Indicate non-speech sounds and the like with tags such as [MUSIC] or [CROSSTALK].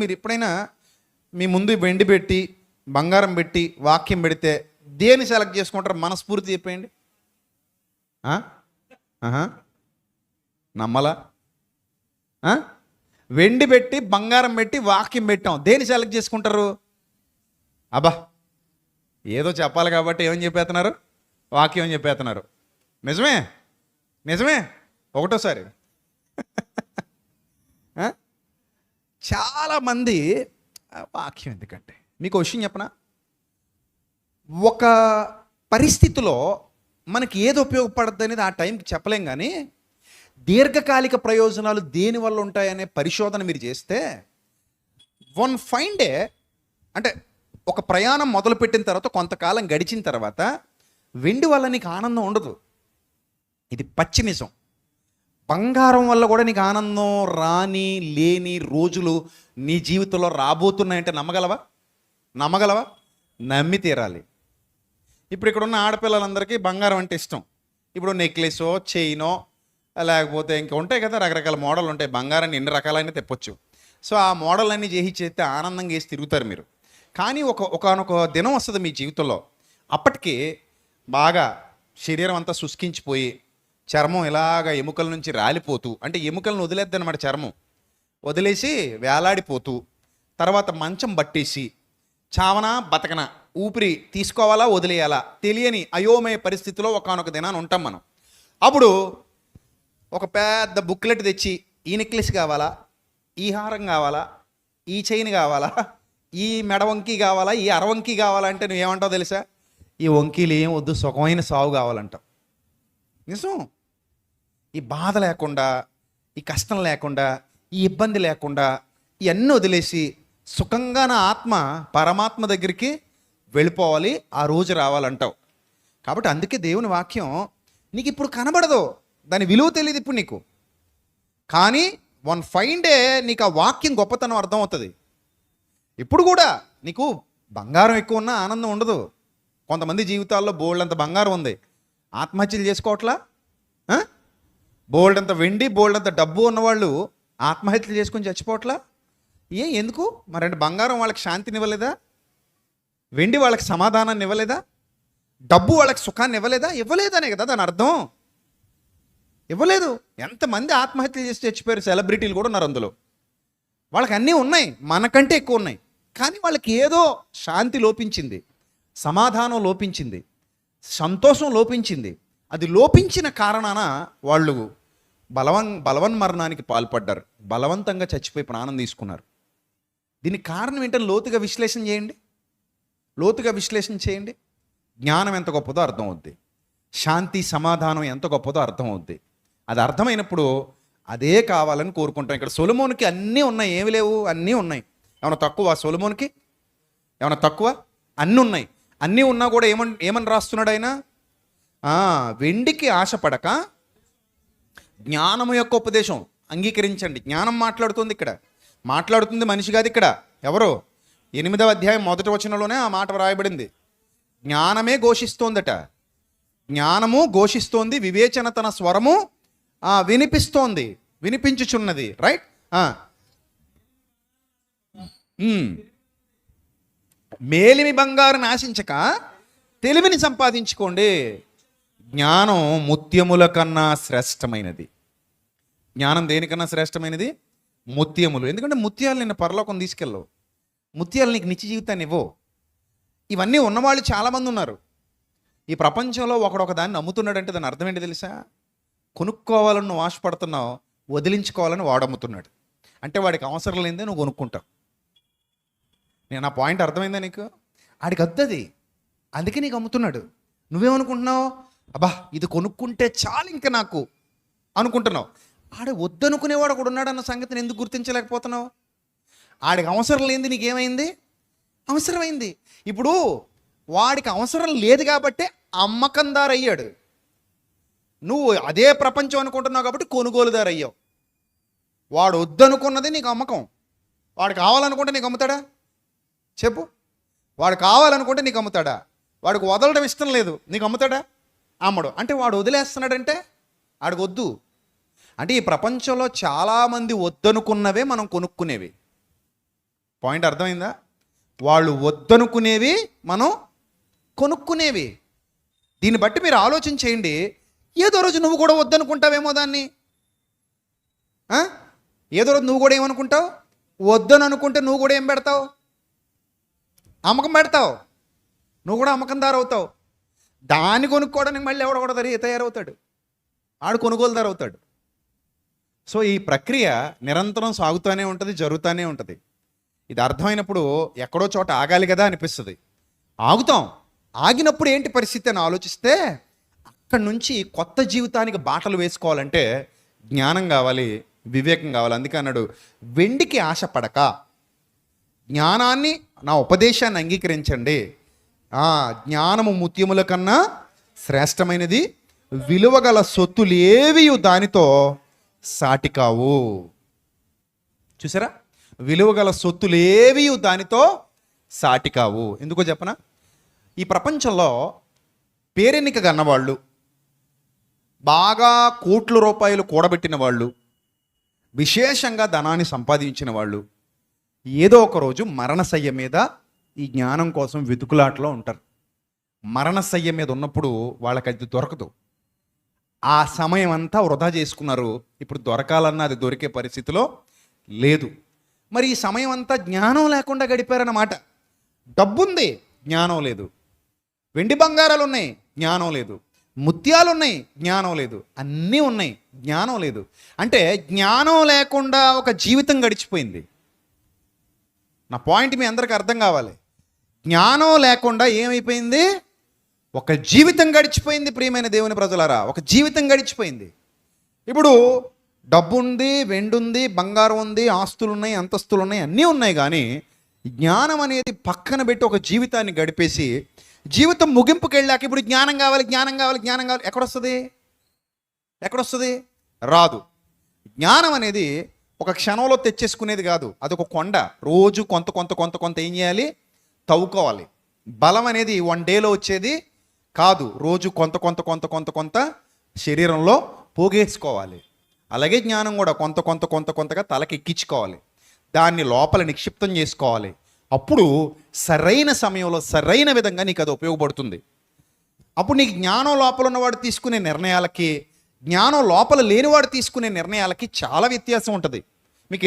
మీరు ఎప్పుడైనా మీ ముందు వెండి పెట్టి బంగారం పెట్టి వాక్యం పెడితే దేని సెలెక్ట్ చేసుకుంటారు మనస్ఫూర్తి చెప్పేయండి. నమ్మలా? ఆ? వెండి పెట్టి బంగారం పెట్టి వాక్యం పెట్టాం. దేని సెలెక్ట్ చేసుకుంటారు? అబ్బా! ఏదో చెప్పాలి కాబట్టి ఏమని చెప్పేస్తున్నారు? వాక్యం అని చెప్పేస్తున్నారు. నిజమే? నిజమే? ఒకటోసారి. [LAUGHS] చాలామంది వాక్యం ఎందుకంటే? మీకు విషయం చెప్పనా? ఒక పరిస్థితిలో మనకి ఏది ఉపయోగపడుతుంది అనేది ఆ టైంకి చెప్పలేం కానీ దీర్ఘకాలిక ప్రయోజనాలు దేని వల్ల ఉంటాయనే పరిశోధన మీరు చేస్తే వన్ ఫైన్ డే అంటే ఒక ప్రయాణం మొదలుపెట్టిన తర్వాత కొంతకాలం గడిచిన తర్వాత వెండి వల్ల నీకు ఆనందం ఉండదు. ఇది పచ్చి నిజం బంగారం వల్ల కూడా నీకు ఆనందం రాని లేని రోజులు నీ జీవితంలో రాబోతున్నాయంటే నమ్మగలవా? నమ్మగలవా? నమ్మి తీరాలి. ఇప్పుడు ఇక్కడ ఉన్న ఆడపిల్లలందరికీ బంగారం అంటే ఇష్టం. ఇప్పుడు నెక్లెసో చైనో లేకపోతే ఇంకా ఉంటాయి కదా రకరకాల మోడల్ ఉంటాయి. బంగారాన్ని ఎన్ని రకాలైనా తెప్పొచ్చు. సో ఆ మోడల్ అన్నీ చేసి చేస్తే ఆనందంగా వేసి తిరుగుతారు మీరు. కానీ ఒక ఒకనొక దినం వస్తుంది మీ జీవితంలో. అప్పటికి బాగా శరీరం అంతా శుష్కించిపోయి చర్మం ఇలాగ ఎముకల నుంచి రాలిపోతూ అంటే ఎముకలను వదిలేద్ది అనమాట చర్మం. వదిలేసి వేలాడిపోతూ తర్వాత మంచం పట్టేసి చావనా బతకన ఊపిరి తీసుకోవాలా వదిలేయాలా తెలియని అయోమయ పరిస్థితిలో ఒకనొక దినాన్ని ఉంటాం మనం. అప్పుడు ఒక పెద్ద బుక్లెట్ తెచ్చి ఈ నెక్లెస్ కావాలా ఈ హారం కావాలా ఈ చైన్ కావాలా ఈ మెడ వంకి కావాలా ఈ అరవంకి కావాలా అంటే నువ్వేమంటావు తెలుసా? ఈ వంకీలు ఏం వద్దు సుఖమైన సాగు కావాలంటావు. నిజం. ఈ బాధ లేకుండా ఈ కష్టం లేకుండా ఈ ఇబ్బంది లేకుండా ఇవన్నీ వదిలేసి సుఖంగా నా ఆత్మ పరమాత్మ దగ్గరికి వెళ్ళిపోవాలి ఆ రోజు రావాలంటావు. కాబట్టి అందుకే దేవుని వాక్యం నీకు ఇప్పుడు కనబడదు. దాని విలువ తెలియదు ఇప్పుడు నీకు. కానీ వన్ ఫైన్ డే నీకు ఆ వాక్యం గొప్పతనం అర్థమవుతుంది. ఇప్పుడు కూడా నీకు బంగారం ఎక్కువ ఉన్నా ఆనందం ఉండదు. కొంతమంది జీవితాల్లో బోల్డ్ అంత బంగారం ఉంది. ఆత్మహత్యలు చేసుకోవట్లా? బోల్డ్ అంత వెండి బోల్డ్ అంత డబ్బు ఉన్నవాళ్ళు ఆత్మహత్యలు చేసుకొని చచ్చిపోవట్లా? ఏ ఎందుకు? మరంటే బంగారం వాళ్ళకి శాంతిని ఇవ్వలేదా? వెండి వాళ్ళకి సమాధానాన్ని ఇవ్వలేదా? డబ్బు వాళ్ళకి సుఖాన్ని ఇవ్వలేదా? ఇవ్వలేదనే కదా దాని అర్థం. ఇవ్వలేదు. ఎంతమంది ఆత్మహత్యలు చేసి చచ్చిపోయారు? సెలబ్రిటీలు కూడా ఉన్నారు అందులో. వాళ్ళకి అన్నీ ఉన్నాయి. మనకంటే ఎక్కువ ఉన్నాయి. కానీ వాళ్ళకి ఏదో శాంతి లోపించింది. సమాధానం లోపించింది. సంతోషం లోపించింది. అది లోపించిన కారణాన వాళ్ళు బలవన్ బలవన్ మరణానికి పాల్పడ్డారు. బలవంతంగా చచ్చిపోయి ప్రాణం తీసుకున్నారు. దీనికి కారణం ఏంటంటే లోతుగా విశ్లేషణ చేయండి. లోతుగా విశ్లేషణ చేయండి. జ్ఞానం ఎంత గొప్పదో అర్థమవుద్ది. శాంతి సమాధానం ఎంత గొప్పదో అర్థమవుద్ది. అది అర్థమైనప్పుడు అదే కావాలని కోరుకుంటాం. ఇక్కడ సొలమోన్కి అన్నీ ఉన్నాయి. ఏమి లేవు. అన్నీ ఉన్నాయి. ఏమైనా తక్కువ? సొలమోన్కి? ఏమైనా తక్కువ? అన్నీ ఉన్నాయి. అన్నీ ఉన్నా కూడా ఏమని ఏమని రాస్తున్నాడు ఆయన వెండికి ఆశపడక జ్ఞానము యొక్క ఉపదేశం. అంగీకరించండి. జ్ఞానం మాట్లాడుతుంది ఇక్కడ. మాట్లాడుతుంది మనిషి కాదు ఇక్కడ. ఎవరు? ఎనిమిదవ అధ్యాయం మొదటి వచనంలోనే ఆ మాట వ్రాయబడింది. జ్ఞానమే ఘోషిస్తోందట. జ్ఞానము ఘోషిస్తోంది. వివేచన తన స్వరము వినిపిస్తోంది. వినిపించుచున్నది. రైట్? మేలిమి బంగారుని ఆశించక తెలివిని సంపాదించుకోండి. జ్ఞానం ముత్యముల కన్నా శ్రేష్టమైనది. జ్ఞానం దేనికన్నా శ్రేష్టమైనది? ముత్యములు. ఎందుకంటే ముత్యాలు నిన్ను పరలోకం తీసుకెళ్ళవు. ముత్యాలు నీకు నిత్య జీవితాన్ని ఇవ్వవు. ఇవన్నీ ఉన్నవాళ్ళు చాలామంది ఉన్నారు. ఈ ప్రపంచంలో ఒకడొక దాన్ని నమ్ముతున్నాడంటే దాని అర్థం ఏంటి తెలుసా? కొనుక్కోవాలని నువ్వు ఆశపడుతున్నావు వదిలించుకోవాలని వాడు అమ్ముతున్నాడు. అంటే వాడికి అవసరం లేదే నువ్వు కొనుక్కుంటావు. నేను నా పాయింట్ అర్థమైందా నీకు? ఆడికి వద్దది అందుకే నీకు అమ్ముతున్నాడు. నువ్వేమనుకుంటున్నావు? అబ్బా ఇది కొనుక్కుంటే చాలు ఇంకా నాకు అనుకుంటున్నావు. ఆడ వద్దనుకునేవాడు ఒకడు ఉన్నాడన్న సంగతిని ఎందుకు గుర్తించలేకపోతున్నావు? ఆడికి అవసరం లేనిది నీకేమైంది? అవసరమైంది. ఇప్పుడు వాడికి అవసరం లేదు కాబట్టే అమ్మకందారు అయ్యాడు నువ్వు అదే ప్రపంచం అనుకుంటున్నావు కాబట్టి కొనుగోలుదారు అయ్యావు వాడు వద్దనుకున్నది నీకు అమ్మకం. వాడు కావాలనుకుంటే నీకు అమ్ముతాడా? చెప్పు. వాడు కావాలనుకుంటే నీకు అమ్ముతాడా? వాడికి వదలడం ఇష్టం లేదు. నీకు అమ్ముతాడా? అమ్మడు. అంటే వాడు వదిలేస్తున్నాడంటే? ఆడికి వద్దు. అంటే ఈ ప్రపంచంలో చాలామంది వద్దనుకున్నవే మనం కొనుక్కునేవి. పాయింట్ అర్థమైందా? వాళ్ళు వద్దనుకునేవి మనం కొనుక్కునేవి. దీన్ని బట్టి మీరు ఆలోచన చేయండి ఏదో రోజు నువ్వు కూడా వద్దనుకుంటావేమో దాన్ని? ఏదో రోజు నువ్వు కూడా ఏమనుకుంటావు? వద్దని అనుకుంటే నువ్వు కూడా ఏం పెడతావు? అమ్మకం పెడతావు. నువ్వు కూడా అమ్మకందారు అవుతావు దాన్ని కొనుక్కోవడానికి మళ్ళీ ఎవడ కూడా తయారవుతాడు. ఆడు కొనుగోలుదారు అవుతాడు సో ఈ ప్రక్రియ నిరంతరం సాగుతూనే ఉంటుంది జరుగుతూనే ఉంటుంది. ఇది అర్థమైనప్పుడు ఎక్కడో చోట ఆగాలి కదా అనిపిస్తుంది. ఆగుతాం. ఆగినప్పుడు ఏంటి పరిస్థితి అని ఆలోచిస్తే అక్కడి నుంచి కొత్త జీవితానికి బాటలు వేసుకోవాలంటే జ్ఞానం కావాలి వివేకం కావాలి. అందుకే అన్నాడు వెండికి ఆశపడక. జ్ఞానాన్ని నా ఉపదేశాన్ని అంగీకరించండి. ఆ జ్ఞానము ముత్యముల కన్నా శ్రేష్టమైనది విలువగల సొత్తులేవి దానితో సాటి కావు చూసారా? విలువగల సొత్తులేవి దానితో సాటి కావు ఎందుకో చెప్పనా? ఈ ప్రపంచంలో పేరెన్నిక గన్నవాళ్ళు బాగా కోట్ల రూపాయలు కూడబెట్టిన వాళ్ళు విశేషంగా ధనాన్ని సంపాదించిన వాళ్ళు ఏదో ఒక రోజు మరణశయ్య మీద ఈ జ్ఞానం కోసం వెతుకులాటలో ఉంటారు. మరణశయ్య మీద ఉన్నప్పుడు వాళ్ళకి అది దొరకదు. ఆ సమయం అంతా వృధా చేసుకున్నారు. ఇప్పుడు దొరకాలన్నా అది దొరికే పరిస్థితిలో లేదు. మరి ఈ సమయం అంతా జ్ఞానం లేకుండా గడిపారన్నమాట. డబ్బుంది జ్ఞానం లేదు. వెండి బంగారాలు ఉన్నాయి జ్ఞానం లేదు. ముత్యాలు ఉన్నాయి జ్ఞానం లేదు. అన్నీ ఉన్నాయి జ్ఞానం లేదు. అంటే జ్ఞానం లేకుండా ఒక జీవితం గడిచిపోయింది. నా పాయింట్ మీ అందరికి అర్థం కావాలి. జ్ఞానం లేకుండా ఏమైపోయింది? ఒక జీవితం గడిచిపోయింది ప్రియమైన దేవుని ప్రజలారా. ఒక జీవితం గడిచిపోయింది. ఇప్పుడు డబ్బు ఉంది వెండి ఉంది బంగారం ఉంది ఆస్తులు ఉన్నాయి అంతస్తులు ఉన్నాయి అన్నీ ఉన్నాయి కానీ జ్ఞానం అనేది పక్కన పెట్టి ఒక జీవితాన్ని గడిపేసి జీవితం ముగింపుకి వెళ్ళాక ఇప్పుడు జ్ఞానం కావాలి జ్ఞానం కావాలి జ్ఞానం కావాలి. ఎక్కడొస్తుంది? ఎక్కడొస్తుంది? రాదు. జ్ఞానం అనేది ఒక క్షణంలో తెచ్చేసుకునేది కాదు. అదొక కొండ. రోజు కొంత కొంత కొంత కొంత ఏం చేయాలి? తవ్వుకోవాలి. బలం అనేది వన్ డేలో వచ్చేది కాదు. రోజు కొంత కొంత కొంత కొంత కొంత శరీరంలో పోగేసుకోవాలి. అలాగే జ్ఞానం కూడా కొంత కొంత కొంత కొంతగా తలకెక్కించుకోవాలి. దాన్ని లోపల నిక్షిప్తం చేసుకోవాలి. అప్పుడు సరైన సమయంలో సరైన విధంగా నీకు అది ఉపయోగపడుతుంది. అప్పుడు నీకు జ్ఞానం లోపల ఉన్నవాడు తీసుకునే నిర్ణయాలకి జ్ఞానం లోపల లేనివాడు తీసుకునే నిర్ణయాలకి చాలా వ్యత్యాసం ఉంటుంది. మీకు